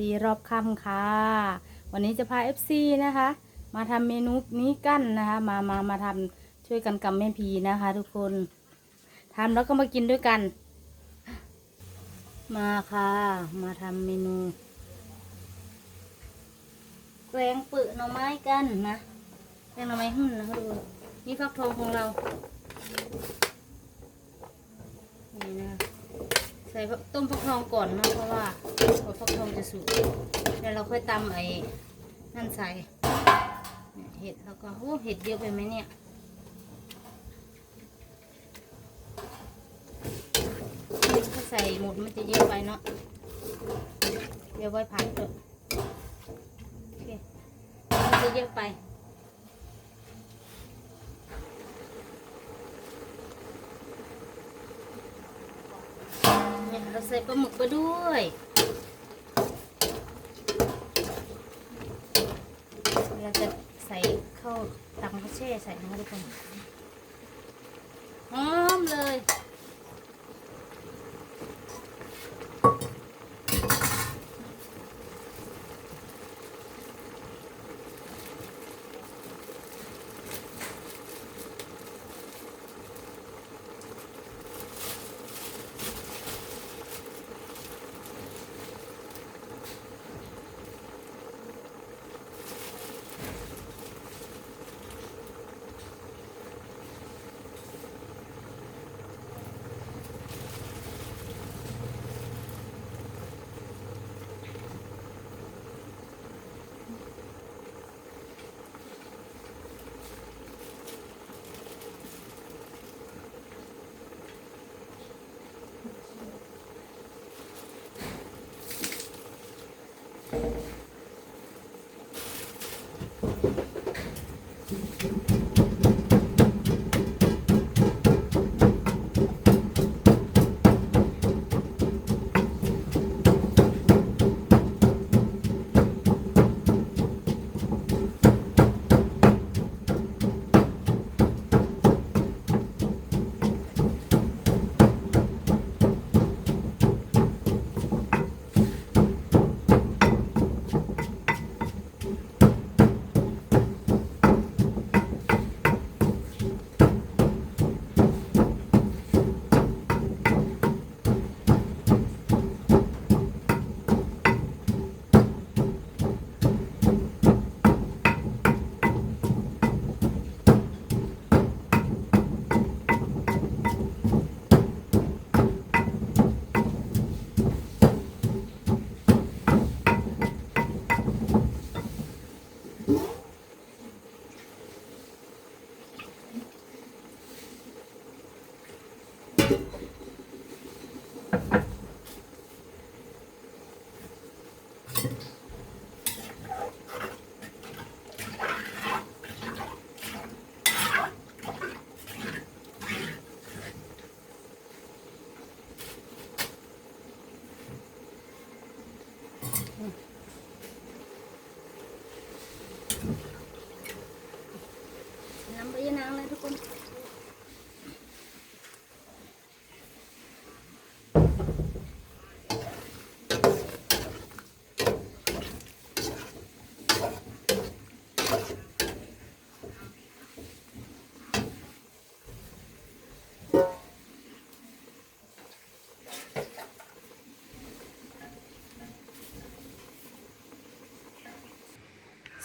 ดีรอบค่ำค่ะ วันนี้จะพา FC นะคะ มาทำเมนูนี้กันนะคะ มามามาทำช่วยกันกับแม่พีนะคะ ทุกคนทำแล้วก็มากินด้วยกัน มาค่ะ มาทำเมนูแกงปื่อหน่อไม้กันนะแกงหน่อไม้หุ่นนะคะดูนี่ฟักทองของเรานี่นะใส่ต้มฟักทองก่อนนะเพราะว่า พอฟักทองจะสุกแล้วเราค่อยตำไอ้นั่นใส่เห็ดแล้วก็โอ้เห็ดเยอะไปไหมเนี่ยถ้าใส่หมดมันจะเยอะไปเนาะเดี๋ยวไว้ผัดเถอะโอเคมันจะเยอะไปเนี่ยเราใส่ปลาหมึกไปด้วย เราจะใส่เข้า ตำข้าวแช่ใส่นะคะทุ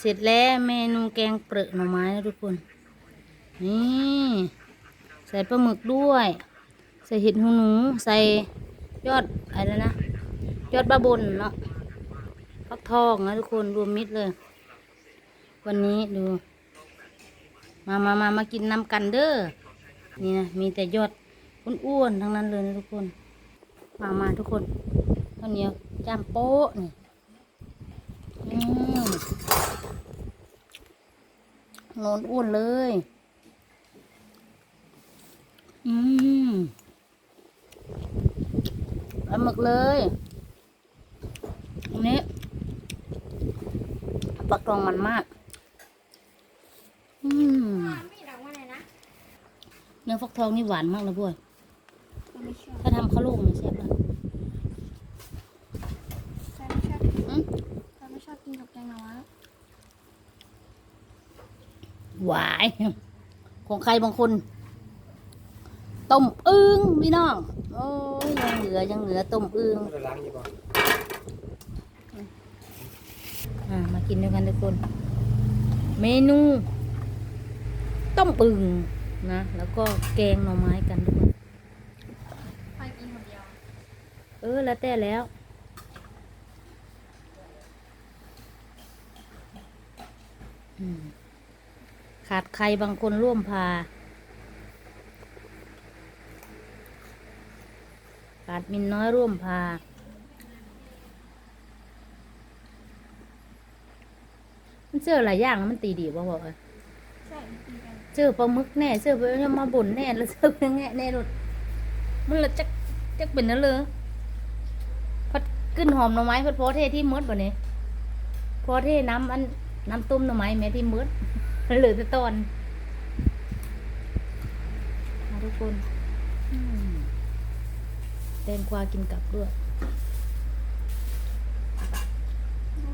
เสร็จแล้วเมนูแกงเปลือกหน่อไม้นะทุกคน นี่ใส่ปลาหมึกด้วย ใส่เห็ดหูหนู ใส่ยอดอะไรนะ ยอดบะบนเนาะฟักทองนะทุกคนรวมมิตรเลย วันนี้ดู มามามามากินน้ำกันเด้อ นี่นะมีแต่ยอดอ้วนๆทั้งนั้นเลยนะทุกคน มามาทุกคนข้าวเหนียวจามโป๊ะนี่อืม นอนอ้วนเลย อืมปลาหมึกเลยอันนี้ปักตองมันมาก อืมไม่ร้องว่าอะไรนะเนื้อฟักทองนี่หวานมากเลยพวกไม่ชอบถ้าทำข้าวลูกมันแซ่บนะฉันไม่ชอบอืมแกงหน่อไม้ หวายของใครบางคนต้มอึ้งพี่น้องโอ้ยยังเหลือยังเหลือต้มอึ้งจะล้างอยู่ป่ะอ่ามากินด้วยกันทุกคน เมนูต้มอึ่งนะ แล้วก็แกงหน่อไม้กันทุกคนใครกินคนเดียว เออแล้วแต่แล้วอืม ขาดใครบางคนร่วมพา ขาดมินน้อยร่วมพา มันเจอหลายอย่างแล้วมันตีดีป่ะบอกเอ้ยใช่กินกันเจอปลาหมึกแน่เจอไปมาบ่นแน่แล้วเจอไปแง่แน่รถมันละจักจักเป็นนั่นเลยพัดขึ้นหอมหน่อไม้พัดพอเทที่มืดบ่เนี่ยพอเทน้ำอันน้ำต้มหน่อไม้แม่ที่มืด เหลือแต่ตอนมาทุกคนแตงกวากินกับด้วย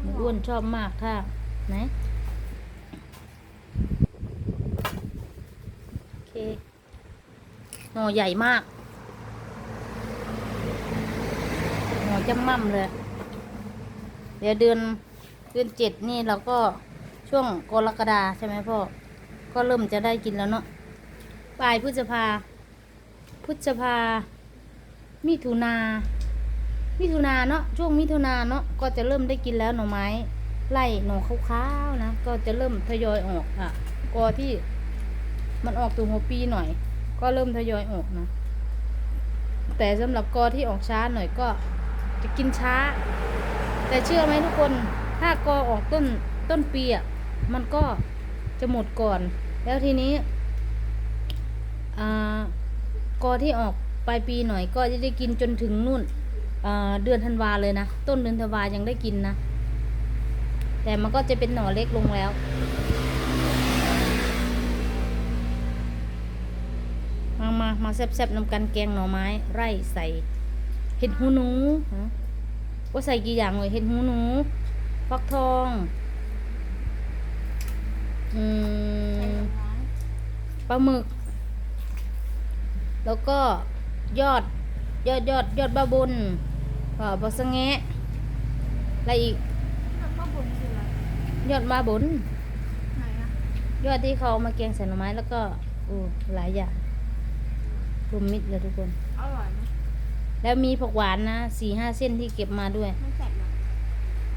หมูอ้วนชอบมากถ้าไหนโอเคหน่อใหญ่มากหน่อจะมั่มเลย เดี๋ยวเดือนเดือนเจ็ดนี่เราก็ ช่วงกรกฎาใช่ไหมพ่อ ก็เริ่มจะได้กินแล้วเนาะปลายพฤษภาพฤษภา มิถุนา มิถุนาเนาะช่วงมิถุนาเนาะก็จะเริ่มได้กินแล้วหน่อไม้ไล่หน่อขาวๆนะ ก็จะเริ่มทยอยออกอะกอที่มันออกตัวหัวปีหน่อย ก็เริ่มทยอยออกนะ แต่สำหรับกอที่ออกช้าหน่อยก็จะกินช้า แต่เชื่อไหมทุกคน ถ้ากอออกต้นต้นปีอะ มันก็จะหมดก่อน แล้วทีนี้กอที่ออกปลายปีหน่อยก็จะได้กินจนถึงนู่นเดือนธันวาเลยนะ ต้นเดือนธันวายังได้กินนะ แต่มันก็จะเป็นหน่อเล็กลงแล้ว มา มา มาแซ่บๆนำกันแกงหน่อไม้ ไร่ใส่ เห็ดหูหนูว่าใส่กี่อย่างเลยเห็ดหูหนูฟักทอง อืแกงหมน่อไม้ปลาหมึก แล้วก็ยอด ยอดยอดยอดบาบุญก็บะสะแงะอะไรอีกแล้วก็บุญคืออะไรยอดบาบุญ ไหนอะยอดที่เขาเอามาแกงใส่หน่อไม้แล้วก็โอ้หลายอย่างรวมมิตรเลยทุกคน อร่อยไหมแล้วมีผักหวานนะสี่ห้าเส้นที่เก็บมาด้วย ไม่แสบหรอ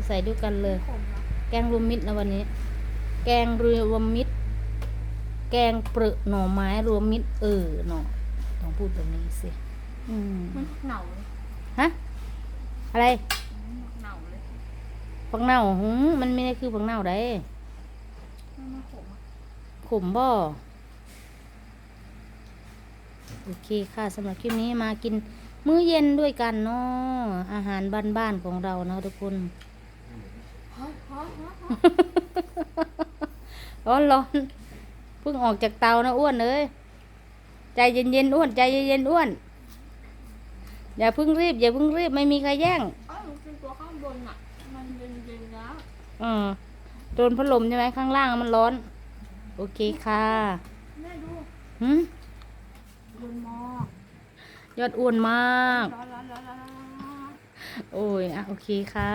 ใส่ด้วยกันเลย ขมเหรอแกงรวมมิตรนะวันนี้ แกงรวมมิตร แกงเปลือกหน่อไม้รวมมิตร เออหน่อต้องพูดแบบนี้สิอืมมันเหนาเลยฮะอะไรมันเหนาเลยผักเน่าหืมมันไม่ได้คือผักเน่าได้มันไม่ขมอะขมบ่โอเคค่ะสำหรับคลิปนี้มากินมื้อเย็นด้วยกันเนาะอาหารบ้านๆของเรานะทุกคนเฮ้ยเฮ้ยเฮ้ยเฮ้ย ร้อนร้อนเพิ่งออกจากเตานะอ้วนเลยใจเย็นเย็นๆอ้วน ใจเย็นเย็นๆอ้วน อย่าเพิ่งรีบ อย่าเพิ่งรีบไม่มีใครแย่งเอ้ยมันเป็นตัวข้างบนอะมันเย็นๆแล้วเออโดนพัดลมใช่ไหมข้างล่างมันร้อน โอเคค่ะแม่ดูหืมเย็นมากยอดอ้วนมากร้อนร้อนร้อนร้อนร้อนโอ้ยอะโอเคค่ะ